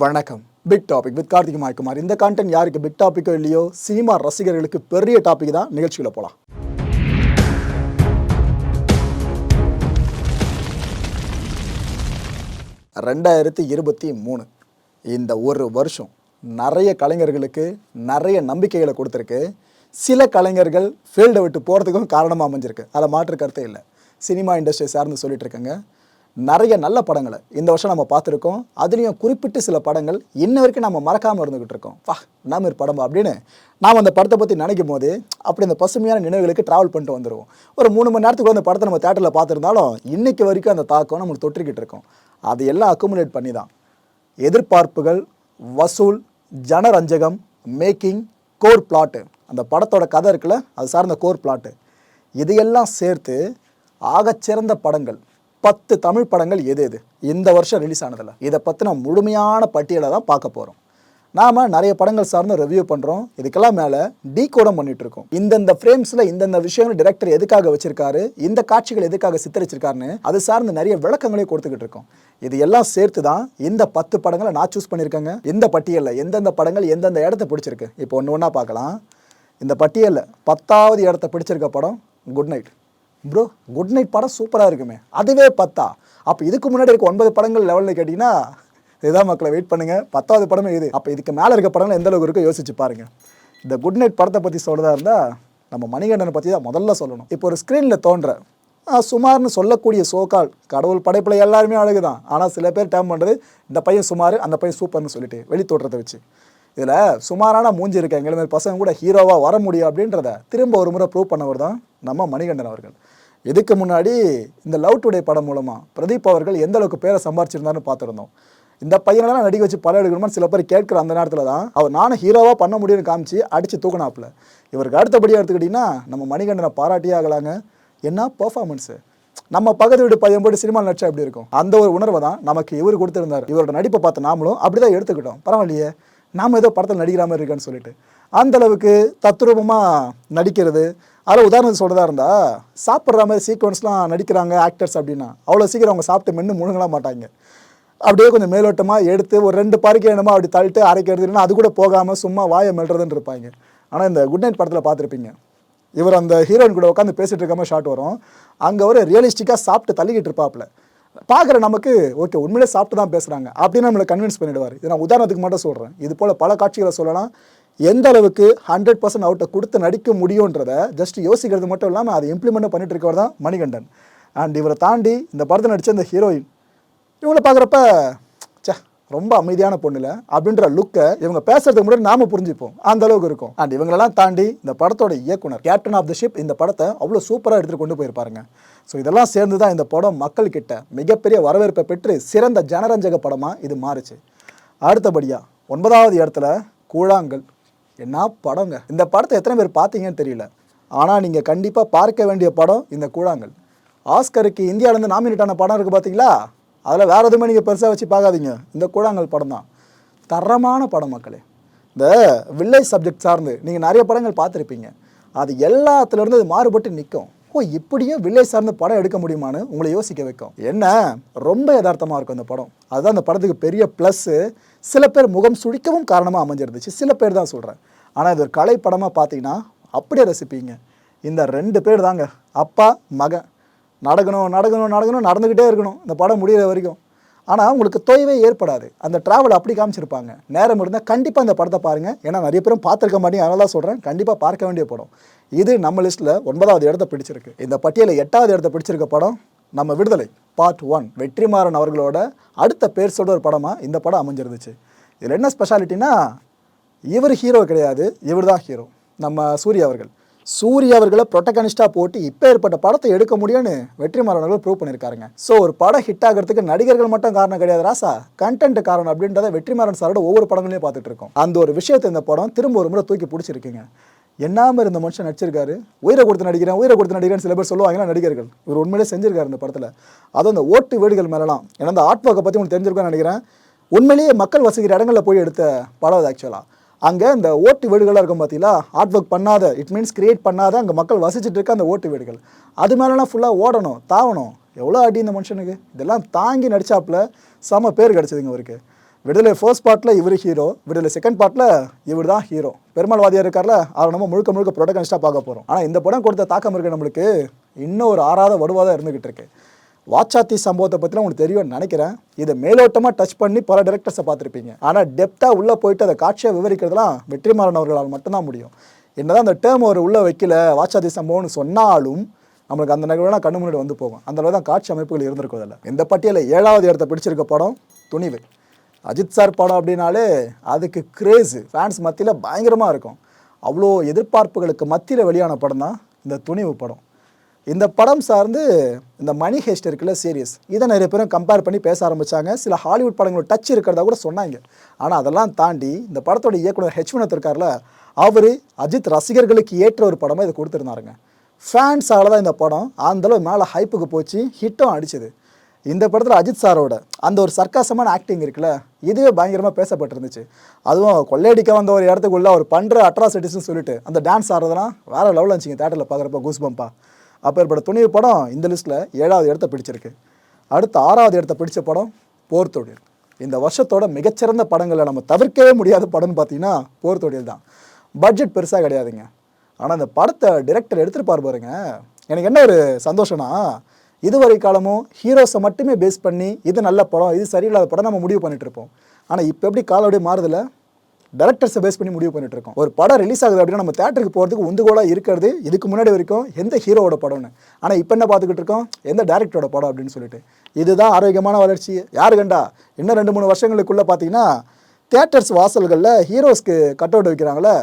வணக்கம். Big topic with Karthik Maikumar இந்த content யாருக்கு பிக் டாப்பிக்கோ இல்லையோ சினிமா ரசிகர்களுக்கு பெரிய டாபிக் தான் நிகழ்ச்சியில் போகலாம் ரெண்டாயிரத்தி இருபத்தி மூணு. இந்த ஒரு வருஷம் நிறைய கலைஞர்களுக்கு நிறைய நம்பிக்கைகளை கொடுத்துருக்கு. சில கலைஞர்கள் ஃபீல்டை விட்டு போகிறதுக்கும் காரணமாக அமைஞ்சிருக்கு. அதில் மாற்று கருத்தே இல்லை. சினிமா இண்டஸ்ட்ரி சார்ந்து சொல்லிட்டு இருக்கேங்க. நிறைய நல்ல படங்களை இந்த வருஷம் நம்ம பார்த்துருக்கோம். அதுலேயும் குறிப்பிட்டு சில படங்கள் இன்ன வரைக்கும் நம்ம மறக்காமல் இருந்துக்கிட்டு இருக்கோம். வா நாம படமா அப்படின்னு நாம் அந்த படத்தை பற்றி நினைக்கும் போது அப்படி அந்த பசுமையான நினைவுகளுக்கு ட்ராவல் பண்ணிட்டு வந்துடுவோம் ஒரு மூணு மணி நேரத்துக்கு அந்த படத்தை நம்ம தேட்டரில் பார்த்துருந்தாலும் இன்றைக்கு வரைக்கும் அந்த தாக்கம் நம்மளுக்கு தொற்றிக்கிட்டு இருக்கோம். அது எல்லாம் அக்குமுலேட் பண்ணி தான் எதிர்பார்ப்புகள் வசூல் ஜனரஞ்சகம் மேக்கிங் கோர் பிளாட்டு அந்த படத்தோட கதை இருக்குல்ல அது சார்ந்த கோர் பிளாட்டு இதையெல்லாம் சேர்த்து ஆகச்சிறந்த படங்கள் பத்து தமிழ் படங்கள் எது எது? இந்த வருஷம் ரிலீஸ் ஆனதில்ல. இதை பற்றின முழுமையான பட்டியலை தான் பார்க்க போகிறோம் நாம் நிறைய படங்கள் சார்ந்து ரிவ்யூ பண்ணுறோம் இதுக்கெல்லாம் மேலே டீ கோடம் இருக்கோம். இந்தந்த ஃப்ரேம்ஸில் இந்தந்த விஷயங்கள் டிரெக்டர் எதுக்காக வச்சிருக்காரு? இந்த காட்சிகள் எதுக்காக சித்தரிச்சிருக்காருன்னு அது சார்ந்து நிறைய விளக்கங்களையும் கொடுத்துக்கிட்டு இருக்கோம். இது எல்லாம் சேர்த்து தான் இந்த பத்து படங்களை நான் சூஸ் பண்ணியிருக்கேங்க. இந்த பட்டியலில் எந்தெந்த படங்கள் எந்தெந்த இடத்த பிடிச்சிருக்கு? இப்போ ஒன்று ஒன்றா பார்க்கலாம். இந்த பட்டியலில் பத்தாவது இடத்த பிடிச்சிருக்க படம் good night bro good night படம் சூப்பராக இருக்குமே. அதுவே பத்தா. அப்போ இதுக்கு முன்னாடி இருக்க ஒன்பது படங்கள் லெவலில் கேட்டிங்கன்னா இதுதான் மக்களை வெயிட் பண்ணுங்கள் பத்தாவது படமே இது. அப்போ இதுக்கு மேலே இருக்க படங்கள் எந்த அளவுக்கு இருக்கோ யோசிச்சு பாருங்கள் இந்த குட் நைட் படத்தை பற்றி சொல்கிறதா இருந்தால் நம்ம மணிகண்டனை பற்றி தான் முதல்ல சொல்லணும். இப்போ ஒரு ஸ்க்ரீனில் தோன்ற சுமார்னு சொல்லக்கூடிய சோக்கால் கடவுள் படைப்பில் எல்லாருமே அழகு தான் ஆனால் சில பேர் டேம் பண்ணுறது இந்த பையன் சுமார் அந்த பையன் சூப்பர்னு சொல்லிட்டு வெளி தோற்றத்தை வச்சு. இதில் சுமாரான மூஞ்சி இருக்க எங்களை மாதிரி பசங்க கூட ஹீரோவாக வர முடியும் அப்படின்றத திரும்ப ஒரு முறை ப்ரூவ் பண்ணவர் தான் நம்ம மணிகண்டன் அவர்கள். இதுக்கு முன்னாடி இந்த லவ் டுடே படம் மூலமாக பிரதீப் அவர்கள் எந்த அளவுக்கு பேரை சம்பாரிச்சிருந்தாருன்னு பார்த்துருந்தோம். இந்த பையனெல்லாம் நடிக்க வச்சு படம் எடுக்கணும்னு சில பேர் கேட்குற அந்த நேரத்தில் தான் அவர் நானும் ஹீரோவாக பண்ண முடியும்னு காமிச்சு அடித்து தூக்கினாப்புல. இவருக்கு அடுத்தபடியாக எடுத்துக்கிட்டிங்கன்னா நம்ம மணிகண்டனை பாராட்டியே ஆகலாங்க. என்ன பர்ஃபார்மன்ஸு நம்ம பக்கத்து வீட்டு பையன் போட்டு சினிமா நடிச்சா எப்படி இருக்கும்? அந்த ஒரு உணர்வை தான் நமக்கு இவர் கொடுத்துருந்தார். இவரோட நடிப்பை பார்த்த நாமளும் அப்படி தான் எடுத்துக்கிட்டோம். பரவாயில்லையே. நாம் ஏதோ படத்தில் நடிக்கிற மாதிரி இருக்கேன்னு சொல்லிட்டு. அந்த அளவுக்கு தத்ரூபமாக நடிக்கிறது. அதில் உதாரணத்துக்கு சொல்கிறதா இருந்தால் சாப்பிட்ற மாதிரி சீக்வன்ஸ்லாம் நடிக்கிறாங்க ஆக்டர்ஸ் அப்படின்னா அவ்வளோ சீக்கிரம் அவங்க சாப்பிட்டு மென்று முழுங்கலாம் மாட்டாங்க. அப்படியே கொஞ்சம் மேலோட்டமாக எடுத்து ஒரு ரெண்டு பறிக்க என்னமோ அப்படி தள்ளிட்டு அரைக்கிறது இல்லைன்னா அது கூட போகாமல் சும்மா வாயை மெல்றதுன்னு இருப்பாங்க. ஆனால் இந்த குட் நைட் படத்தில் பார்த்துருப்பீங்க. இவர் அந்த ஹீரோயின் கூட உட்காந்து பேசிகிட்டு இருக்காமல் ஷாட் வரும். அங்கே ஒரு ரியலிஸ்டிக்காக சாப்பிட்டு தள்ளிக்கிட்டு இருப்பாப்புல. பார்க்குற நமக்கு ஓகே உண்மையிலே சாப்பிட்டு தான் பேசுகிறாங்க அப்படின்னு நம்மளை கன்வின்ஸ் பண்ணிடுவார். இது நான் உதாரணத்துக்கு மட்டும் சொல்கிறேன் இது போல் பல காட்சிகளை சொல்லலாம். எந்த அளவுக்கு ஹண்ட்ரட் பர்சன்ட் அவுட்டை கொடுத்து நடிக்க முடியுன்றத ஜஸ்ட் யோசிக்கிறது மட்டும் இல்லாமல் அதை இம்ப்ளிமெண்ட் பண்ணிட்டு இருக்கவர் தான் மணிகண்டன். அண்ட் இவரை தாண்டி இந்த படத்தை நடித்த இந்த ஹீரோயின் இவங்களை பார்க்குறப்ப ரொம்ப அமைதியான பொண்ணுல அப்படின்ற லுக்கை இவங்க பேசுறதுக்கு முன்னாடி நாம புரிஞ்சுப்போம். அந்த அளவுக்கு இருக்கும். அண்ட் இவங்களெல்லாம் தாண்டி இந்த படத்தோட இயக்குனர் கேப்டன் ஆஃப் த ஷிப் இந்த படத்தை அவ்வளோ சூப்பராக எடுத்துகிட்டு கொண்டு போயிருப்பாருங்க ஸோ இதெல்லாம் சேர்ந்து தான் இந்த படம் மக்கள் கிட்ட மிகப்பெரிய வரவேற்பை பெற்று சிறந்த ஜனரஞ்சக படமாக இது மாறுச்சு. அடுத்தபடியாக ஒன்பதாவது இடத்துல கூழாங்கல். என்ன படங்க? இந்த படத்தை எத்தனை பேர் பார்த்தீங்கன்னு தெரியல. ஆனால் நீங்கள் கண்டிப்பாக பார்க்க வேண்டிய படம் இந்த கூழாங்கல். ஆஸ்கருக்கு இந்தியாவிலேருந்து நாமினேட் ஆன படம் இருக்குது பார்த்தீங்களா? அதில் வேறு எதுவுமே நீங்கள் பெருசாக வச்சு பார்க்காதீங்க. இந்த கூழாங்கல் படம் தான். தரமான படம் மக்களே. இந்த வில்லேஜ் சப்ஜெக்ட் சார்ந்து நீங்கள் நிறைய படங்கள் பார்த்துருப்பீங்க. அது எல்லாத்துலேருந்து அது மாறுபட்டு நிற்கும். ஓ இப்படியும் வில்லேஜ் சார்ந்து படம் எடுக்க முடியுமான்னு உங்களை யோசிக்க வைக்கும். என்ன? ரொம்ப யதார்த்தமாக இருக்கும் அந்த படம். அதுதான் அந்த படத்துக்கு பெரிய ப்ளஸ்ஸு சில பேர் முகம் சுழிக்கவும் காரணமாக அமைஞ்சிருந்துச்சு. சில பேர் தான் சொல்கிறேன் ஆனால் இது ஒரு கலை படமாக பார்த்தீங்கன்னா அப்படியே ரசிப்பீங்க. இந்த ரெண்டு பேர் தாங்க. அப்பா மகன். நடக்கணும் நடக்கணும் நடக்கணும் நடந்துக்கிட்டே இருக்கணும். இந்த படம் முடியிற வரைக்கும். ஆனால் உங்களுக்கு தொய்வே ஏற்படாது. அந்த ட்ராவல் அப்படி காமிச்சிருப்பாங்க. நேரம் இருந்தால் கண்டிப்பாக இந்த படத்தை பாருங்கள் ஏன்னா நிறைய பேரும் பார்த்துருக்க மாட்டேங்க அதனால தான் சொல்கிறேன் கண்டிப்பாக பார்க்க வேண்டிய படம். இது நம்ம லிஸ்ட்டில் ஒன்பதாவது இடத்த பிடிச்சிருக்கு. இந்த பட்டியலில் எட்டாவது இடத்த பிடிச்சிருக்க படம் நம்ம விடுதலை பார்ட் ஒன் வெற்றிமாறன் அவர்களோட அடுத்த பேர் சொல்கிற ஒரு படமாக இந்த படம் அமைஞ்சிருந்துச்சு. இதில் என்ன ஸ்பெஷாலிட்டினா இவர் ஹீரோ கிடையாது. இவர் தான் ஹீரோ நம்ம சூர்யா அவர்கள். சூர்யா அவர்களை ப்ரொட்டகனிஸ்டாக போட்டு இப்போ ஏற்பட்ட படத்தை எடுக்க முடியும்னு வெற்றிமாறன் அவர்கள் ப்ரூவ் பண்ணியிருக்காருங்க. ஸோ ஒரு படம் ஹிட் ஆகிறதுக்கு நடிகர்கள் மட்டும் காரணம் கிடையாது ராசா. கண்டென்ட் காரணம் அப்படின்றத வெற்றிமாறன் சாரோட ஒவ்வொரு படங்களையும் பார்த்துட்டு இருக்கோம். அந்த ஒரு விஷயத்தை இந்த படம் திரும்ப ஒரு முறை தூக்கி பிடிச்சிருக்கீங்க. என்னாம இருந்த மனுஷன் நடிச்சிருக்காரு? உயிரை கொடுத்து நடிக்கிறேன் உயிரை கொடுத்து நடிக்கிறேன் சில பேர் சொல்லுவாங்கன்னா நடிகர்கள். இவர் உண்மையிலே செஞ்சிருக்காரு இந்த படத்தில். அதுவும் அந்த ஓட்டு வீடுகள் மேலாம் ஏன்னா அந்த ஆர்ட் ஒர்க்கை பற்றி உங்களுக்கு தெரிஞ்சிருக்கும்னு நினைக்கிறேன். உண்மையிலேயே மக்கள் வசிக்கிற இடங்களில் போய் எடுத்த படம் அது ஆக்சுவலாக அங்கே இந்த ஓட்டு வீடுகளாக இருக்கும் பார்த்தீங்களா ஆர்ட் ஒர்க் பண்ணாத இட் மீன்ஸ் கிரியேட் பண்ணாத அங்கே மக்கள் வசிச்சுட்டு இருக்க அந்த ஓட்டு வீடுகள். அது மேலலாம் ஃபுல்லாக ஓடணும் தாவணும். எவ்வளோ அடி இந்த மனுஷனுக்கு? இதெல்லாம் தாங்கி நடிச்சாப்புல செம பேர் கிடச்சிதுங்க அவருக்கு விடுதலை ஃபர்ஸ்ட் பார்ட்டில் இவர் ஹீரோ விடுதலை செகண்ட் பார்ட்டில் இவர் தான் ஹீரோ பெருமாள்வாதியாக இருக்கார்ல அவர் நம்ம முழுக்க முழுக்க ப்ரொடகனிஸ்டாக பார்க்க போகிறோம் ஆனால் இந்த படம் கொடுத்த தாக்கம் இருக்கு நம்மளுக்கு. இன்னும் ஒரு ஆறாத வடுவாக தான் இருந்துகிட்டு இருக்கு. வாட்சாத்தி சம்பவத்தை பற்றிலாம் உங்களுக்கு தெரியும்னு நினைக்கிறேன். இதை மேலோட்டமாக டச் பண்ணி பல டேரக்டர்ஸை பார்த்துருப்பீங்க. ஆனால் டெப்த்தாக உள்ளே போயிட்டு அதை காட்சியை விவரிக்கிறதுலாம் வெற்றிமாறன் அவர்களால் மட்டும்தான் முடியும். என்னதான் அந்த டேர்ம் அவர் உள்ளே வைக்கல வாச்சாத்தி சம்பவம்னு சொன்னாலும் நம்மளுக்கு அந்த நிகழ்வுலாம் கண்ணு முன்னாடி வந்து போகும். அந்த அளவு தான் காட்சி அமைப்புகள் இருந்திருக்கும் அதில். இந்த பட்டியலில் ஏழாவது இடத்த பிடிச்சிருக்க படம் துணிவு. அஜித் சார் படம் அப்படின்னாலே அதுக்கு கிரேஸு ஃபேன்ஸ் மத்தியில் பயங்கரமாக இருக்கும். அவ்வளோ எதிர்பார்ப்புகளுக்கு மத்தியில் வெளியான படம் தான் இந்த துணிவு படம். இந்த படம் சார்ந்து இந்த மணி ஹேஸ்ட் இருக்குல்ல சீரியஸ் இதை நிறைய பேரும் கம்பேர் பண்ணி பேச ஆரம்பித்தாங்க சில ஹாலிவுட் படங்களோட டச் இருக்கிறதா கூட சொன்னாங்க. ஆனால் அதெல்லாம் தாண்டி இந்த படத்தோட இயக்குனர் ஹெச் வினோத் இருக்கார்ல அவர் அஜித் ரசிகர்களுக்கு ஏற்ற ஒரு படமாக இதை கொடுத்துருந்தாருங்க. ஃபேன்ஸால் தான் இந்த படம் அந்தளவு மேலே ஹைப்புக்கு போச்சு ஹிட்டும் அடிச்சது. இந்த படத்தில் அஜித் சாரோட அந்த ஒரு சர்க்காசமான ஆக்டிங் இருக்குல்ல இதுவே பயங்கரமாக பேசப்பட்டிருந்துச்சு. அதுவும் கொள்ளையடிக்க வந்த ஒரு இடத்துக்குள்ள அவர் பண்ணுற அட்ராசிட்டிஸ்னு சொல்லிட்டு அந்த டான்ஸ் ஆடுறதெல்லாம் வேறு லெவலில் இருந்துச்சுங்க தேட்டரில் பார்க்குறப்ப கூஸ் பம்பா அப்பேற்பட்ட துணிவு படம் இந்த லிஸ்ட்டில் ஏழாவது இடத்த பிடிச்சிருக்கு. அடுத்து ஆறாவது இடத்த பிடிச்ச படம் போர் தொழில். இந்த வருஷத்தோட மிகச்சிறந்த படங்களை நம்ம தவிர்க்கவே முடியாத படம்னு பார்த்தீங்கன்னா போர் தொழில் தான். பட்ஜெட் பெருசாக கிடையாதுங்க. ஆனால் அந்த படத்தை டிரெக்டர் எடுத்துருப்பார் பாருங்க. எனக்கு என்ன ஒரு சந்தோஷம்னா இதுவரை காலமும் ஹீரோஸை மட்டுமே பேஸ் பண்ணி இது நல்ல படம் இது சரியில்லாத படம் நம்ம முடிவு பண்ணிட்டு இருப்போம். ஆனால் இப்போ எப்படி காலோடைய மாறுதில்லை? டேரக்டர்ஸை பேஸ் பண்ணி முடிவு பண்ணிட்டு இருக்கோம் ஒரு படம் ரிலீஸ் ஆகுது அப்படின்னா நம்ம தேட்டருக்கு போகிறதுக்கு உந்துகோலாக இருக்கிறது இதுக்கு முன்னாடி வரைக்கும் எந்த ஹீரோவோட படம்னு. ஆனால் இப்போ என்ன பார்த்துக்கிட்டு இருக்கோம்? எந்த டேரக்டரோட படம் அப்படின்னு சொல்லிட்டு. இதுதான் ஆரோக்கியமான வளர்ச்சி. யாரு கண்டா? இன்னும் ரெண்டு மூணு வருஷங்களுக்குள்ளே பார்த்தீங்கன்னா தேட்டர்ஸ் வாசல்களில் ஹீரோஸ்க்கு கட் அவுட் வைக்கிறாங்களே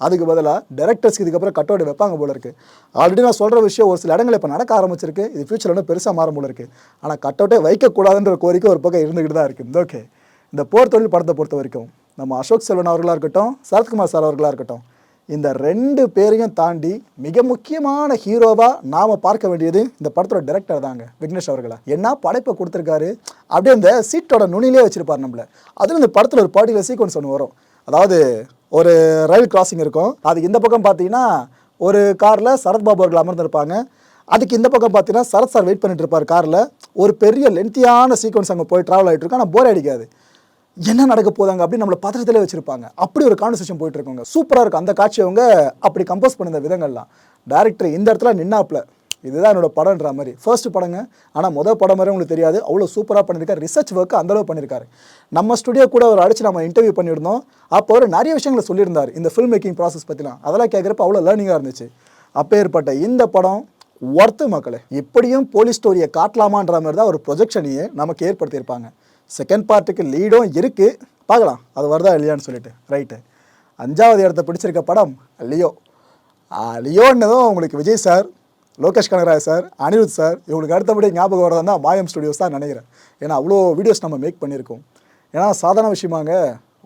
அதுக்கு பதிலாக டேரக்டர்ஸ்க்கு இதுக்கப்புறம் கட் அவுட் வைப்பாங்க போல இருக்கு. ஆல்ரெடி நான் சொல்கிற விஷயம் ஒரு சில இடங்கள் இப்போ நடக்க ஆரம்பிச்சிருக்கு. இது ஃபியூச்சரில் இன்னும் பெருசாக மாறும் போல இருக்கு. ஆனால் கட் அவுட்டே வைக்கக்கூடாதுன்ற கோரிக்கை ஒரு பக்கம் இருந்துக்கிட்டு தான் இருக்குது ஓகே இந்த போர் தொழில் படத்தை பொறுத்த வரைக்கும். நம்ம அசோக் செல்வன் அவர்களாக இருக்கட்டும் சரத்குமார் சார் அவர்களாக இருக்கட்டும் இந்த ரெண்டு பேரையும் தாண்டி மிக முக்கியமான ஹீரோவாக நாம் பார்க்க வேண்டியது இந்த படத்தோட டைரக்டர் தாங்க விக்னேஷ் அவர்களை. என்ன படைப்பை கொடுத்துருக்காரு? அப்படியே அந்த சீட்டோட நுனிலே வச்சுருப்பார் நம்மள. அதில் இந்த படத்தில் ஒரு பர்டிகுலர் சீக்வன்ஸ் ஒன்று வரும். அதாவது ஒரு ரயில் கிராசிங் இருக்கும். அதுக்கு இந்த பக்கம் பார்த்தீங்கன்னா ஒரு காரில் சரத்பாபு அவர்கள் அமர்ந்திருப்பாங்க. அதுக்கு இந்த பக்கம் பார்த்தீங்கன்னா சரத் சார் வெயிட் பண்ணிட்டு இருப்பார் காரில். ஒரு பெரிய லென்த்தியான சீக்வன்ஸ் அங்கே போய் ட்ராவல் ஆகிட்டு இருக்கும் ஆனால் போர் அடிக்காது என்ன நடக்க போதாங்க அப்படின்னு நம்மளை பத்திரத்திலே வச்சிருப்பாங்க. அப்படி ஒரு கான்வர்சேஷன் போயிட்டு இருக்கோங்க சூப்பராக இருக்கும். அந்த காட்சி அவங்க அப்படி கம்போஸ் பண்ணிருந்த விதங்கள்லாம். டேரக்டர் இந்த இடத்துல நின்னாப்ல இதுதான் என்னோட படம்ன்ற மாதிரி. ஃபர்ஸ்ட் படங்க. ஆனால் முதல் படம் மாதிரி உங்களுக்கு தெரியாது. அவ்வளோ சூப்பராக பண்ணியிருக்காரு. ரிசர்ச் ஒர்க் அந்தளவு பண்ணியிருக்காரு. நம்ம ஸ்டுடியோ கூட அவர் அடிச்சு நம்ம இன்டர்வியூ பண்ணியிருந்தோம். அப்போ அவர் நிறைய விஷயங்களை சொல்லியிருந்தார். இந்த ஃபில்ம் மேக்கிங் ப்ராசஸ் பற்றிலாம் அதெல்லாம் கேட்குறப்ப அவ்வளோ லேர்னிங்காக இருந்துச்சு. அப்போ ஏற்பட்ட இந்த படம் ஒர்த்து மக்களே. எப்படியும் போலீஸ் ஸ்டோரியை காட்டலாமான்ற மாதிரி தான் ஒரு ப்ரொஜெக்ஷனையே நமக்கு ஏற்படுத்தியிருப்பாங்க. செகண்ட் பார்ட்டுக்கு லீடும் இருக்குது பார்க்கலாம். அது வருதா இல்லையான்னு சொல்லிட்டு. ரைட்டு அஞ்சாவது இடத்த பிடிச்சிருக்க படம் லியோ. லியோன்னதும் உங்களுக்கு Vijay sir Lokesh Kanagaraj sir Anirudh sir இவங்களுக்கு அடுத்தபடி ஞாபகம் வரதுன்னா மாயம் ஸ்டுடியோஸ் தான் நினைக்கிறேன். ஏன்னா அவ்வளோ வீடியோஸ் நம்ம மேக் பண்ணியிருக்கோம். ஏன்னா சாதாரண விஷயமாங்க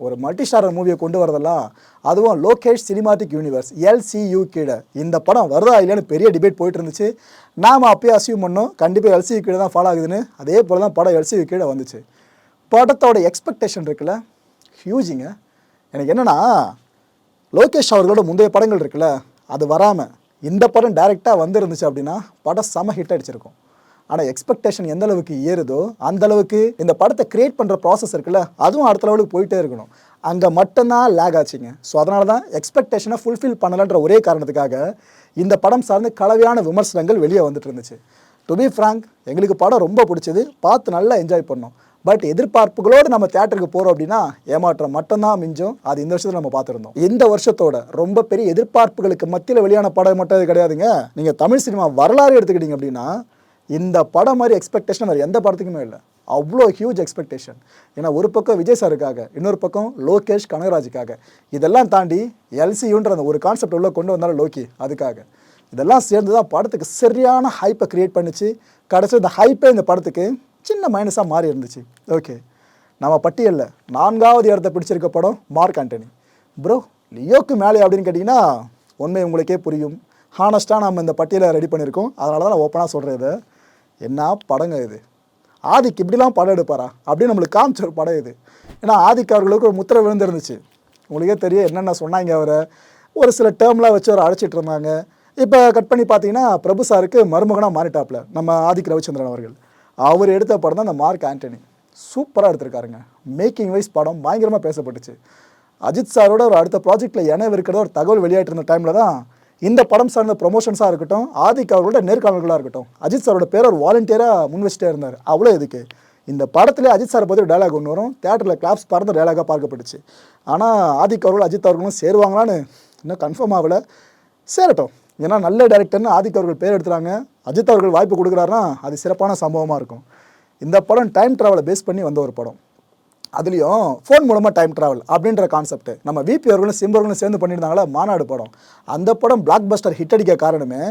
ஒரு மல்டி ஸ்டாரர் மூவியை கொண்டு வரதெல்லாம் அதுவும் லோகேஷ் சினிமாட்டிக் யூனிவர்ஸ் எல்சியூ கீழே. இந்த படம் வருதா இல்லையான்னு பெரிய டிபேட் போயிட்டு இருந்துச்சு. நாம் அப்பயே அசியூம் பண்ணோம். கண்டிப்பாக எல்சியூ கீழே தான் ஃபாலோ ஆகுதுன்னு. அதே போல் தான் படம் எல்சியூ கீழே வந்துச்சு. படத்தோட எக்ஸ்பெக்டேஷன் இருக்குல்ல? ஹியூஜிங்க எனக்கு என்னென்னா லோகேஷ் அவர்களோட முந்தைய படங்கள் இருக்குல்ல அது வராமல் இந்த படம் டைரெக்டாக வந்துருந்துச்சு அப்படின்னா படம் செம ஹிட் அடிச்சிருக்கும். ஆனால் எக்ஸ்பெக்டேஷன் எந்த அளவுக்கு ஏறுதோ அந்த அளவுக்கு இந்த படத்தை க்ரியேட் பண்ணுற ப்ராசஸ் இருக்குல்ல அதுவும் அடுத்த லெவலுக்கு போயிட்டே இருக்கணும். அங்கே மட்டும்தான் லேக் ஆச்சுங்க. ஸோ அதனால தான் எக்ஸ்பெக்டேஷனை ஃபுல்ஃபில் பண்ணலைன்ற ஒரே காரணத்துக்காக இந்த படம் சார்ந்து கலவையான விமர்சனங்கள் வெளியே வந்துட்டு இருந்துச்சு. டு பி ஃப்ராங்க் எங்களுக்கு படம் ரொம்ப பிடிச்சது. பார்த்து நல்லா என்ஜாய் பண்ணோம். பட் எதிர்பார்ப்புகளோடு நம்ம தேட்டருக்கு போகிறோம் அப்படின்னா ஏமாற்றம் மட்டும்தான் மிஞ்சும். அது இந்த வருஷத்தில் நம்ம பார்த்துருந்தோம். இந்த வருஷத்தோட ரொம்ப பெரிய எதிர்பார்ப்புகளுக்கு மத்தியில் வெளியான படம் மட்டும் இது கிடையாதுங்க. நீங்கள் தமிழ் சினிமா வரலாறு எடுத்துக்கிட்டீங்க அப்படின்னா இந்த படம் மாதிரி எக்ஸ்பெக்டேஷன் வேறு எந்த படத்துக்குமே இல்லை. அவ்வளோ ஹியூஜ் எக்ஸ்பெக்டேஷன் ஏன்னா ஒரு பக்கம் விஜய் சாருக்காக இன்னொரு பக்கம் லோகேஷ் கனகராஜுக்காக. இதெல்லாம் தாண்டி எல்சியூன்ற அந்த ஒரு கான்செப்ட் உள்ளே கொண்டு வந்தாலும் லோகி அதுக்காக. இதெல்லாம் சேர்ந்து தான் படத்துக்கு சரியான ஹைப்பை க்ரியேட் பண்ணிச்சு. கடைசி இந்த ஹைப்பே இந்த படத்துக்கு சின்ன மைனஸாக மாறி இருந்துச்சு. ஓகே நம்ம பட்டியலில் நான்காவது இடத்த பிடிச்சிருக்க படம் மார்க் ஆண்டனி. ப்ரோ லியோக்கு மேலே அப்படின்னு கேட்டிங்கன்னா உண்மை உங்களுக்கே புரியும். ஹானஸ்ட்டாக நம்ம இந்த பட்டியலை ரெடி பண்ணியிருக்கோம். அதனால தான் நான் ஓப்பனாக சொல்கிறது என்ன படங்க இது? ஆதிக்கு இப்படிலாம் படம் எடுப்பாரா? அப்படின்னு நம்மளுக்கு காமிச்ச ஒரு படம் இது. ஏன்னா ஆதிக்கு அவர்களுக்கு ஒரு முத்திரை விழுந்துருந்துச்சு. உங்களுக்கே தெரியும் என்னென்ன சொன்னாங்க அவரை. ஒரு சில டேர்ம்லாம் வச்சு அவர் அழைச்சிட்டு இருந்தாங்க. இப்போ கட் பண்ணி பார்த்தீங்கன்னா பிரபு சாருக்கு மருமகனாக மாறிட்டாப்ல நம்ம ஆதிக் ரவிச்சந்திரன் அவர்கள். அவர் எடுத்த படம் தான் அந்த மார்க் ஆண்டனி. சூப்பராக எடுத்திருக்காருங்க. மேக்கிங் வைஸ் படம் பயங்கரமாக பேசப்பட்டுச்சு. அஜித் சாரோட ஒரு அடுத்த ப்ராஜெக்ட்டில் இணைவு இருக்கிறத ஒரு தகவல் வெளியாட்டு இருந்த டைமில் தான் இந்த படம் சார்ந்த ப்ரொமோஷன்ஸாக இருக்கட்டும் ஆதிக் அவர்களோட நேர்காணல்களாக இருக்கட்டும் அஜித் சாரோட பேர் ஒரு வாலண்டியராக முன் வச்சுட்டே இருந்தார். அவ்வளோ இதுக்கு இந்த படத்திலே அஜித் சாரை பற்றி ஒரு டைலாக் ஒன்று வரும். தேட்டரில் கிளாப்ஸ் பறந்த டைலாகாக பார்க்கப்பட்டுச்சு. ஆனால் ஆதிக் அவர்கள் அஜித் அவர்களும் சேருவாங்களான்னு இன்னும் கன்ஃபார்ம் ஆகலை. சேரட்டும். ஏன்னா நல்ல டேரக்டர்னு ஆதித் அவர்கள் பேர் எடுத்துறாங்க. அஜித் அவர்கள் வாய்ப்பு கொடுக்குறாருன்னா அது சிறப்பான சம்பவமாக இருக்கும். இந்த படம் டைம் ட்ராவலை பேஸ் பண்ணி வந்த ஒரு படம். அதுலேயும் ஃபோன் மூலமாக டைம் ட்ராவல் அப்படின்ற கான்செப்ட் நம்ம விபி அவர்களும் சிம்பவர்களும் சேர்ந்து பண்ணியிருந்தாங்களா மாநாடு படம். அந்த படம் பிளாக் பஸ்டர் ஹிட் அடிக்க காரணமே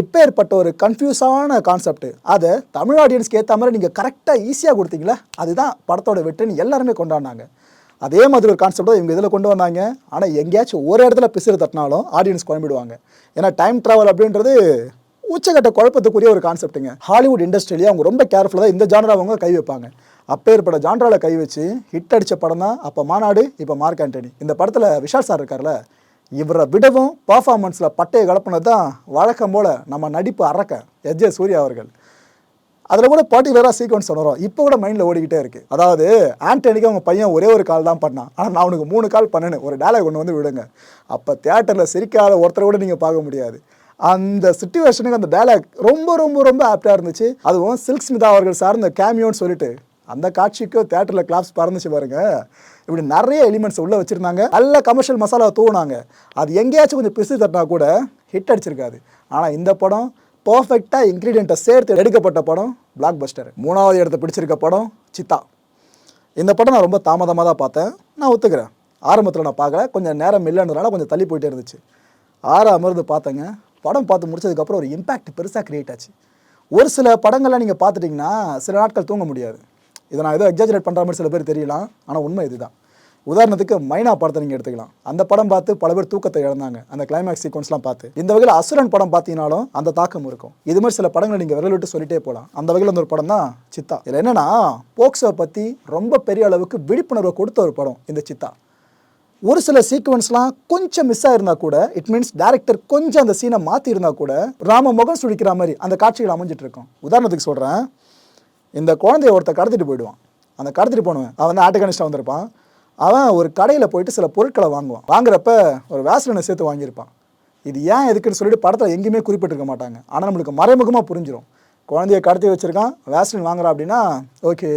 இப்போ ஏற்பட்ட ஒரு கன்ஃபியூஸான கான்செப்ட் அதை தமிழ் ஆடியன்ஸ்க்கு ஏற்ற மாதிரி நீங்கள் கரெக்டாக ஈஸியாக கொடுத்தீங்களா அதுதான் படத்தோட வெற்றின்னு எல்லாருமே கொண்டாடினாங்க. அதே மாதிரி ஒரு கான்செப்டாக இவங்க இதில் கொண்டு வந்தாங்க. ஆனால் எங்கேயாச்சும் ஒரு இடத்துல பிசுறு தட்டினாலும் ஆடியன்ஸ் குழம்பிடுவாங்க. ஏன்னா டைம் ட்ராவல் அப்படின்றது உச்சக்கட்ட குழப்பத்துக்குரிய ஒரு கான்செப்ட்டுங்க ஹாலிவுட் இண்டஸ்ட்ரியிலேயே அவங்க ரொம்ப கேர்ஃபுல்லாக இந்த ஜானரை அவங்க கை வைப்பாங்க. அப்பேற்பட்ட ஜான்ராவில் கை வச்சு ஹிட் அடித்த படம் தான் அப்போ மாநாடு இப்போ மார்க் ஆண்டனி. இந்த படத்தில் விஷால் சார் இருக்கார்ல இவரை விடவும் பர்ஃபார்மன்ஸில் பட்டையை கலப்புனது தான் வழக்கம் போல் நம்ம நடிப்பு அறக்க எஜ்ஜே சூர்யா அவர்கள். அதில் கூட பர்டிகுலராக சீக்வன்ஸ் வரும். இப்போ கூட மைண்டில் ஓடிக்கிட்டே இருக்குது அதாவது ஆண்டனிக்கு அவங்க பையன் ஒரே ஒரு கால் தான் பண்ணான். ஆனால் நான் அவனுக்கு மூணு கால் பண்ணேன்னு. ஒரு டேலாக் ஒன்று வந்து விடுங்க. அப்போ தேட்டரில் சிரிக்காத ஒருத்தரை கூட நீங்கள் பார்க்க முடியாது. அந்த சுச்சுவேஷனுக்கு அந்த டேலாக் ரொம்ப ரொம்ப ரொம்ப ஆப்டாக இருந்துச்சு. அதுவும் சில்க் ஸ்மிதா அவர்கள் சார்ந்த கேமியோன்னு சொல்லிட்டு அந்த காட்சிக்கு தேட்டரில் கிளாப்ஸ் பறந்துச்சு பாருங்க. இப்படி நிறைய எலிமெண்ட்ஸ் உள்ளே வச்சுருந்தாங்க. நல்ல கமர்ஷியல் மசாலா தூவினாங்க. அது எங்கேயாச்சும் கொஞ்சம் பிசு தட்டினா கூட ஹிட் அடிச்சிருக்காது. ஆனால் இந்த படம் பர்ஃபெக்டாக இன்க்ரீடியண்ட்டை சேர்த்து எடுக்கப்பட்ட படம் பிளாக் பஸ்டர் மூணாவது இடத்த பிடிச்சிருக்க படம் சித்தா. இந்த படம் நான் ரொம்ப தாமதமாக தான் பார்த்தேன். நான் ஒத்துக்கிறேன். ஆரம்பத்தில் நான் பார்க்கல. கொஞ்சம் நேரம் இல்லைன்றதுனால கொஞ்சம் தள்ளி போயிட்டே இருந்துச்சு. ஆற அமர்ந்து பார்த்தேங்க. படம் பார்த்து முடிச்சதுக்கப்புறம் ஒரு இம்பேக்ட் பெருசாக கிரியேட் ஆச்சு. ஒரு சில படங்கள்லாம் நீங்கள் பார்த்துட்டிங்கன்னா சில நாட்கள் தூங்க முடியாது. இதை நான் ஏதோ எக்ஸாஜரேட் பண்ணுற மாதிரி சில பேர் தெரியலாம். ஆனால் உண்மை இதுதான். உதாரணத்துக்கு மைனா படத்தை நீங்கள் எடுத்துக்கலாம். அந்த படம் பார்த்து பல பேர் தூக்கத்தை இழந்தாங்க. அந்த கிளைமேக்ஸ் சீக்வன்ஸ்லாம் பார்த்து. இந்த வகையில் அசுரன் படம் பார்த்தீங்கனாலும் அந்த தாக்கம் இருக்கும். இது மாதிரி சில படங்களை நீங்கள் விரல் விட்டு சொல்லிட்டே போகலாம் அந்த வகையில் அந்த ஒரு படம் தான் சித்தா. இதில் என்னென்னா போக்சோ பற்றி ரொம்ப பெரிய அளவுக்கு விழிப்புணர்வை கொடுத்த ஒரு படம் இந்த சித்தா. ஒரு சில சீக்வன்ஸ்லாம் கொஞ்சம் மிஸ் ஆயிருந்தா கூட இட் மீன்ஸ் டேரக்டர் கொஞ்சம் அந்த சீனை மாற்றி இருந்தால் கூட ராம முகம் சுழிக்கிற மாதிரி அந்த காட்சிகள் அமைஞ்சிட்டு இருக்கும். உதாரணத்துக்கு சொல்கிறேன் இந்த குழந்தைய ஒருத்தர் கடத்திட்டு போயிடுவான். அந்த கடத்திட்டு போனவன் அவன் வந்து ஆட்டுக்கனிஸ்டாக வந்திருப்பான். அவன் ஒரு கடையில் போயிட்டு சில பொருட்களை வாங்குவான். வாங்குறப்ப ஒரு வேஸ்லினை சேர்த்து வாங்கியிருப்பான். இது ஏன் எதுக்குன்னு சொல்லிட்டு படத்தில் எங்கேயுமே குறிப்பிட்டிருக்க மாட்டாங்க. ஆனால் நம்மளுக்கு மறைமுகமாக புரிஞ்சிடும் குழந்தைய கடத்தி வச்சிருக்கான் வேஸ்லின் வாங்குறான் அப்படின்னா ஓகே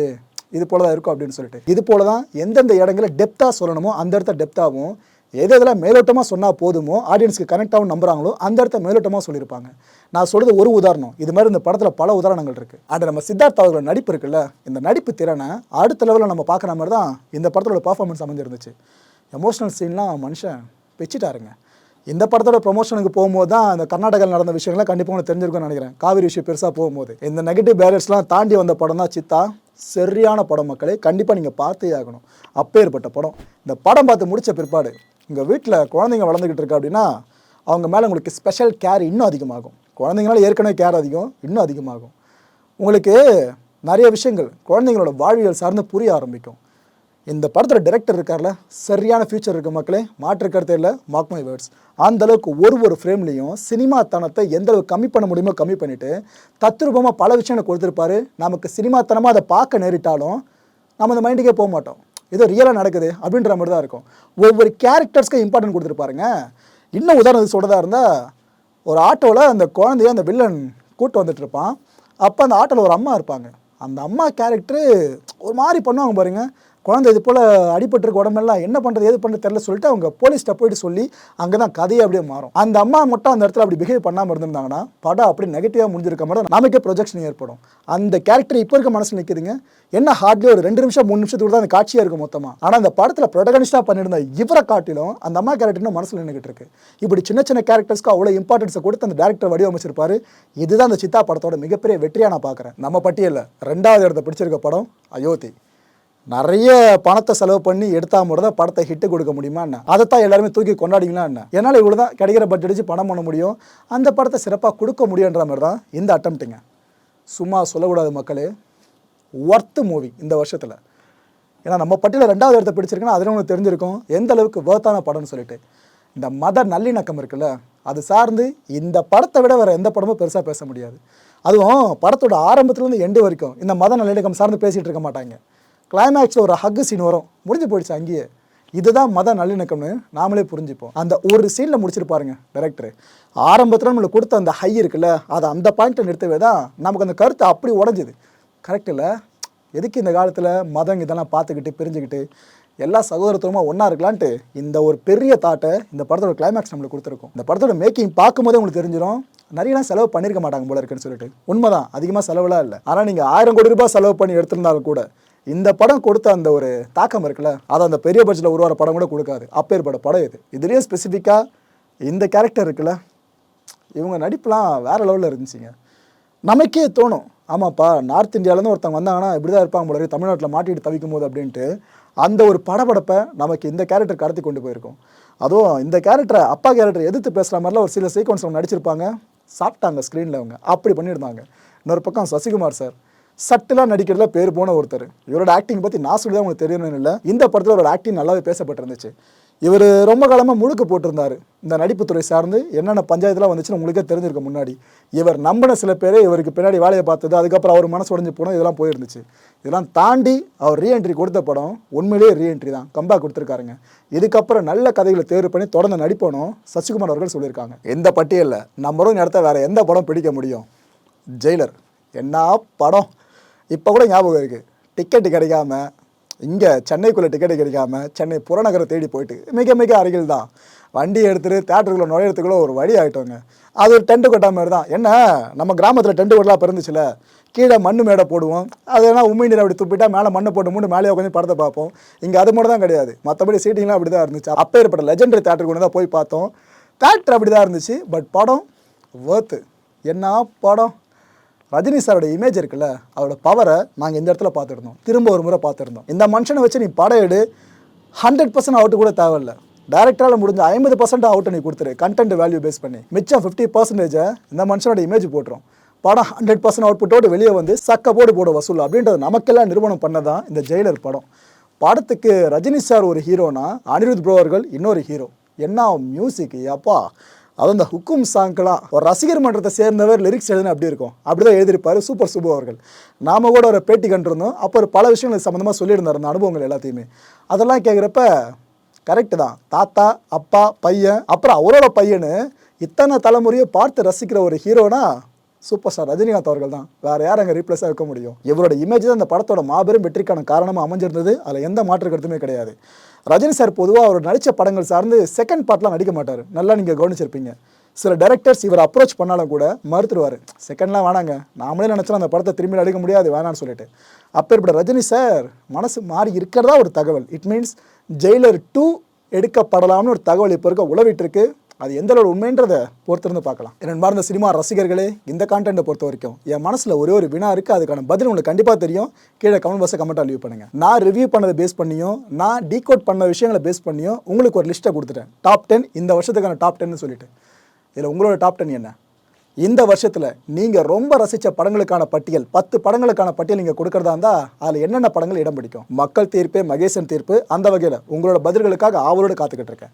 இது போல தான் இருக்கும் அப்படின்னு சொல்லிட்டு. இது போல தான் எந்தெந்த இடங்களில் டெப்த்தாக சொல்லணுமோ அந்த இடத்த டெப்த்தாகவும் எது எதில் மேலோட்டமாக சொன்னால் போதுமோ ஆடியன்ஸ்க்கு கனெக்டாகவும் நம்புறாங்களோ அந்த இடத்த மேலோட்டமாக சொல்லியிருப்பாங்க. நான் சொல்கிறது ஒரு உதாரணம். இது மாதிரி இந்த படத்தில் பல உதாரணங்கள் இருக்குது அண்ட் நம்ம சித்தார்த் அவர்களோட நடிப்பு இருக்குல்ல இந்த நடிப்பு திறனை அடுத்த லெவலில் நம்ம பார்க்குற மாதிரி தான் இந்த படத்தோட பர்ஃபார்மன்ஸ் அமைஞ்சிருந்துச்சு. எமோஷனல் சீன்லாம் மனுஷன் வச்சுட்டாருங்க. இந்த படத்தோட ப்ரொமோஷனுக்கு போகும்போது தான் அந்த கர்நாடகாவில் நடந்த விஷயங்கள்லாம் கண்டிப்பாக உங்களுக்கு தெரிஞ்சிருக்கும்னு நினைக்கிறேன். காவிரி விஷயம் பெருசாக போகும்போது. இந்த நெகட்டிவ் பேரியர்ஸ்லாம் தாண்டி வந்த படம் தான் சித்தா. சரியான படம் மக்களே கண்டிப்பாக நீங்கள் பார்த்தே ஆகணும். அப்பேற்பட்ட படம். இந்த படம் பார்த்து முடித்த பிற்பாடு உங்கள் வீட்டில் குழந்தைங்க வளர்ந்துக்கிட்டு இருக்கா அப்படின்னா அவங்க மேலே உங்களுக்கு ஸ்பெஷல் கேர் இன்னும் அதிகமாகும். குழந்தைங்களால ஏற்கனவே கேர் அதிகம் இன்னும் அதிகமாகும். உங்களுக்கு நிறைய விஷயங்கள் குழந்தைங்களோட வாழ்வியல் சார்ந்து புரிய ஆரம்பிக்கும். இந்த படத்தில் டைரக்டர் இருக்கார்ல சரியான ஃபியூச்சர் இருக்க மக்களே மாற்று இல்லை மாக் மை வேர்ட்ஸ் அந்த அளவுக்கு ஒரு ஒரு ஃப்ரேம்லேயும் சினிமா தனத்தை எந்த அளவுக்கு கம்மி பண்ண முடியுமோ கம்மி பண்ணிவிட்டு தத்ரூபமாக பல விஷயங்களை கொடுத்துருப்பாரு. நமக்கு சினிமாத்தனமாக அதை பார்க்க நேரிட்டாலும் நம்ம அந்த மைண்டுக்கே போக மாட்டோம். ஏதோ ரியலாக நடக்குது அப்படின்ற மாதிரி தான் இருக்கும். ஒவ்வொரு கேரக்டர்ஸ்க்கு இம்பார்ட்டன்ட் கொடுத்துருப்பாருங்க இன்னும் உதாரணத்துக்கு சொல்கிறதா இருந்தால் ஒரு ஆட்டோவில் அந்த குழந்தைய அந்த வில்லன் கூட்டு வந்துட்டு இருப்பான். அப்போ அந்த ஆட்டோவில் ஒரு அம்மா இருப்பாங்க. அந்த அம்மா கேரக்டரு ஒரு மாதிரி பண்ணுவாங்க பாருங்கள் குழந்தை இது போல் அடிபட்டிருக்க உடம்பெல்லாம் என்ன பண்ணுறது எது பண்ணுறது தெரில சொல்லிட்டு அவங்க போலீஸ்கிட்ட போயிட்டு சொல்லி அங்கே தான் கதையை அப்படியே மாறும். அந்த அம்மா மட்டும் அந்த இடத்துல அப்படி பிஹேவ் பண்ணாமல் இருந்திருந்தாங்கன்னா படம் அப்படி நெகட்டிவாக முடிஞ்சிருக்க மாதிரி நமக்கே ப்ரொஜெக்ஷன் ஏற்படும். அந்த கேரக்டர் இப்போ இருக்க மனசில் நிற்குதுங்க என்ன ஹார்ட்லி ஒரு ரெண்டு நிமிஷம் மூணு நிமிஷத்துக்கு தான் அந்த காட்சியாக இருக்கும் மொத்தமாக ஆனால் அந்த படத்தில் ப்ரொடகனிஸ்டாக பண்ணியிருந்த இவரை காட்டிலும் அந்த அம்மா கேரக்டர் இன்னும் மனசில் நின்றுக்கிட்டு இருக்கு. இப்படி சின்ன சின்ன கேரக்டர்ஸ்க்கு அவ்வளோ இம்பார்ட்டன்ஸை கொடுத்து அந்த டேரக்டர் வடிவமைச்சிருப்பாரு. இதுதான் அந்த சித்தா படத்தோட மிகப்பெரிய வெற்றியாக நான் பார்க்குறேன் நம்ம பட்டியலில் ரெண்டாவது இடத்த பிடிச்சிருக்க படம் அயோத்தி. நிறைய பணத்தை செலவு பண்ணி எடுத்தா மட்டும் தான் படத்தை ஹிட்டு கொடுக்க முடியுமா என்ன? அதை தான் எல்லாருமே தூக்கி கொண்டாடிங்களா என்ன? என்னால் இவ்வளோ தான் கிடைக்கிற பட்ஜெட் வச்சு பணம் பண்ண முடியும்? அந்த படத்தை சிறப்பாக கொடுக்க முடியுன்ற மாதிரி தான் இந்த அட்டம்ப்ட்டுங்க சும்மா சொல்லக்கூடாது மக்களே. ஒர்த்து மூவி இந்த வருஷத்தில். ஏன்னா நம்ம பட்டியலில் ரெண்டாவது இடத்த பிடிச்சிருக்குன்னா அதில் ஒன்று தெரிஞ்சிருக்கும். எந்த அளவுக்கு வேர்த்தான படம்னு சொல்லிட்டு. இந்த மத நல்லிணக்கம் இருக்குல்ல அது சார்ந்து இந்த படத்தை விட வேறு எந்த படமும் பெருசாக பேச முடியாது. அதுவும் படத்தோட ஆரம்பத்துலேருந்து எண்டு வரைக்கும் இந்த மத நல்லிணக்கம் சார்ந்து பேசிகிட்டு இருக்க மாட்டாங்க. கிளைமேக்ஸில் ஒரு ஹக்கு சீன் வரும். முடிஞ்சு போயிடுச்சு அங்கேயே. இதுதான் மத நல்லிணக்கம்னு நாமளே புரிஞ்சுப்போம். அந்த ஒரு சீனில் முடிச்சிருப்பாருங்க டேரக்டர் ஆரம்பத்தில் நம்மளுக்கு கொடுத்த அந்த ஹை இருக்குல்ல அதை அந்த பாயிண்ட்டை நிறுத்தவே தான் நமக்கு அந்த கருத்து அப்படி உடஞ்சிது. கரெக்ட் இல்லை? எதுக்கு இந்த காலத்தில் மதம் இதெல்லாம் பார்த்துக்கிட்டு பிரிஞ்சுக்கிட்டு எல்லா சகோதரத்துவமாக ஒன்றா இருக்கலான்ட்டு இந்த ஒரு பெரிய தாட்டை இந்த படத்தோட கிளைமேக்ஸ் நம்மளுக்கு கொடுத்துருக்கோம். இந்த படத்தோட மேக்கிங் பார்க்கும்போதே உங்களுக்கு தெரிஞ்சிடும் நிறையலாம் செலவு பண்ணியிருக்க மாட்டாங்க போல இருக்குன்னு சொல்லிட்டு. உண்மைதான். அதிகமாக செலவுலாம் இல்லை. ஆனால் நீங்கள் ஆயிரம் கோடி ரூபாய் செலவு பண்ணி எடுத்திருந்தாலும் கூட இந்த படம் கொடுத்த அந்த ஒரு தாக்கம் இருக்குல்ல அது அந்த பெரிய பட்ஜெட்டில் உருவார படம் கூட கொடுக்காது. அப்பேற்பட்ட படம் இது. இதுலேயும் ஸ்பெசிஃபிக்காக இந்த கேரக்டர் இருக்குல்ல இவங்க நடிப்புலாம் வேற லெவலில் இருந்துச்சுங்க. நமக்கே தோணும் ஆமாப்பா நார்த் இந்தியாவிலேருந்து ஒருத்தவங்க வந்தாங்கன்னா இப்படி தான் இருப்பாங்க போல தமிழ்நாட்டில் மாட்டிட்டு தவிக்கும் போது அப்படின்ட்டு அந்த ஒரு படபடப்பை நமக்கு இந்த கேரக்டர் கடத்தி கொண்டு போயிருக்கோம். அதுவும் இந்த கேரக்டரை அப்பா கேரக்டர் எதிர்த்து பேசுகிற மாதிரிலாம் ஒரு சில சீக்வன்ஸ் அவங்க நடிச்சிருப்பாங்க சாப்பிட்டாங்க ஸ்க்ரீனில் அவங்க. அப்படி பண்ணியிருந்தாங்க. இன்னொரு பக்கம் சசிகுமார் சார் சட்டிலாக நடிக்கிறதுல பேர் போன ஒருத்தர். இவரோட ஆக்டிங் பற்றி நான் சொல்லி தான் உங்களுக்கு தெரியணும்னு இல்லை. இந்த படத்தில் அவரோட ஆக்டிங் நல்லாவே பேசப்பட்டிருந்துச்சு. இவர் ரொம்ப காலமாக முழுக்க போட்டிருந்தாரு. இந்த நடிப்புத்துறை சார்ந்து என்னென்ன பஞ்சாயத்துலாம் வந்துச்சுன்னு உங்களுக்கே தெரிஞ்சிருக்க முன்னாடி. இவர் நம்பின சில பேர் இவருக்கு பின்னாடி வேலையை பார்த்தது அதுக்கப்புறம் அவர் மனசு உடஞ்சி போனோம் இதெல்லாம் போயிருந்துச்சு. இதெல்லாம் தாண்டி அவர் ரீஎன்ட்ரி கொடுத்த படம் உண்மையிலேயே ரீஎன்ட்ரி தான். கம்பா கொடுத்துருக்காருங்க. இதுக்கப்புறம் நல்ல கதைகளை தேர்வு பண்ணி தொடர்ந்து நடிப்பணும் சசிகுமார் அவர்கள் சொல்லியிருக்காங்க. இந்த பட்டியலில்? நம்மளும் இடத்த வேற எந்த படம் பிடிக்க முடியும்? ஜெயிலர். என்ன படம்? இப்போ கூட ஞாபகம் இருக்குது டிக்கெட்டு கிடைக்காம இங்கே சென்னைக்குள்ளே டிக்கெட்டு கிடைக்காம சென்னை புறநகரை தேடி போயிட்டு மிக மிக அருகில் தான். வண்டி எடுத்துகிட்டு தேட்டருக்குள்ளே நுழையிறதுக்குள்ள ஒரு வழி ஆகிட்டோங்க அது ஒரு டெண்டு கொட்டா மாதிரி தான். என்ன? நம்ம கிராமத்தில் டெண்டு கொட்டலாம் பிறந்துச்சுல? கீழே மண் மேடை போடுவோம். அது என்ன உண்மை நீர் அப்படி துப்பிட்டா மேலே மண்ணை போட்டு மூணு மேலே உட்காந்து படத்தை பார்ப்போம். இங்கே அது மட்டும் தான் கிடையாது. மற்றபடி சீட்டிங்லாம் அப்படி தான் இருந்துச்சு. அப்பேற்பட்ட லெஜெண்டரி தேட்டருக்கு கொண்டு தான் போய் பார்த்தோம். தேட்டர் அப்படி தான் இருந்துச்சு பட் படம் worth. என்ன படம்? ரஜினி சாரோட இமேஜ் இருக்குல்ல அவரோட பவரை நாங்கள் இந்த இடத்துல பார்த்துருந்தோம். திரும்ப ஒரு முறை பார்த்துருந்தோம். இந்த மனுஷனை வச்சு நீ படம் எடு ஹண்ட்ரட் பர்சன்ட் அவுட்டு கூட தேவையில்ல. டேரக்டரால் முடிஞ்ச ஐம்பது பர்சன்ட் அவுட்டை நீ கொடுத்துரு. கண்டென்ட் வேல்யூ பேஸ் பண்ணி. மிச்சம் ஃபிஃப்டி பர்சன்டேஜை இந்த மனுஷனோட இமேஜ் போட்டுரும். படம் ஹண்ட்ரட் பர்சன்ட் அவுட்புட்டோடு வெளியே வந்து சக்க போடு போட வசூல் அப்படின்றது நமக்கெல்லாம் நிறுவனம் பண்ணதான் இந்த ஜெயிலர் படம். படத்துக்கு ரஜினி சார் ஒரு ஹீரோனா அனிருத் ப்ரோ அவர்கள் இன்னொரு ஹீரோ என்ன மியூசிக் அப்பா அதுவும் இந்த ஹுக்கும் சாங்க்லாம் ஒரு ரசிகர் மன்றத்தை சேர்ந்தவர் லிரிக்ஸ் எழுதுன அப்படி இருக்கும். அப்படி தான் எழுதியிருப்பார் சூப்பர் சுபு அவர்கள். நாம கூட ஒரு பேட்டி கண்டிருந்தோம். அப்போ ஒரு பல விஷயங்கள் சம்மந்தமாக சொல்லியிருந்தார் அந்த அனுபவங்கள் எல்லாத்தையுமே. அதெல்லாம் கேட்குறப்ப கரெக்டு தான். தாத்தா அப்பா பையன் அப்புறம் அவரோட பையனு இத்தனை தலைமுறையை பார்த்து ரசிக்கிற ஒரு ஹீரோனா சூப்பர் ஸ்டார் ரஜினிகாந்த் அவர்கள் தான். வேற யார் அங்கே ரீப்ளேஸாக இருக்க முடியும்? இவரோட இமேஜ் தான் இந்த படத்தோட மாபெரும் வெற்றிக்கான காரணமாக அமைஞ்சிருந்தது. அதில் எந்த மாற்று கருத்துமே கிடையாது. ரஜினி சார் பொதுவாக அவர் நடித்த படங்கள் சார்ந்து செகண்ட் பார்ட்லாம் நடிக்க மாட்டார். நல்லா நீங்கள் கவனிச்சிருப்பீங்க. சில டேரக்டர்ஸ் இவர் அப்ரோச் பண்ணாலும் கூட மறுத்துருவார். செகண்ட்லாம் வேணாங்க. நாமளே நினச்சோம் அந்த படத்தை திரும்பி நடிக்க முடியாது வேணான்னு சொல்லிட்டு. அப்பேற்பட்ட ரஜினி சார் மனசு மாறி இருக்கிறதா ஒரு தகவல். இட் மீன்ஸ் ஜெயிலர் டூ எடுக்கப்படலாம்னு ஒரு தகவல் இப்போ இருக்க உளவிட்டு இருக்கு. அது எந்த அளவு உண்மைன்றதை பொறுத்திருந்து பார்க்கலாம். நண்பார்ந்த சினிமா ரசிகர்களே இந்த கான்டென்ட்டை பொறுத்த வரைக்கும் என் மனசில் ஒரே ஒரு வினா இருக்குது அதுக்கான பதில் உங்களுக்கு கண்டிப்பாக தெரியும். கீழே கமெண்ட் பாக்ஸை கமெண்ட்டாக லீவ் பண்ணுங்கள் நான் ரிவ்யூ பண்ணதை பேஸ் பண்ணியும் நான் டீகோட் பண்ண விஷயங்களை பேஸ் பண்ணியும் உங்களுக்கு ஒரு லிஸ்ட்டை கொடுத்துட்டேன். டாப் டென் இந்த வருஷத்துக்கான டாப் டென்னு சொல்லிட்டு. இதில் உங்களோட டாப் டென் என்ன? இந்த வருஷத்தில் நீங்கள் ரொம்ப ரசித்த படங்களுக்கான பட்டியல் பத்து படங்களுக்கான பட்டியல் நீங்கள் கொடுக்கறதா இருந்தால் அதில் என்னென்ன படங்கள் இடம் பிடிக்கும்? மக்கள் தீர்ப்பு மகேசன் தீர்ப்பு அந்த வகையில் உங்களோட பதில்களுக்காக ஆவலோடு காத்துக்கிட்டு இருக்கேன்.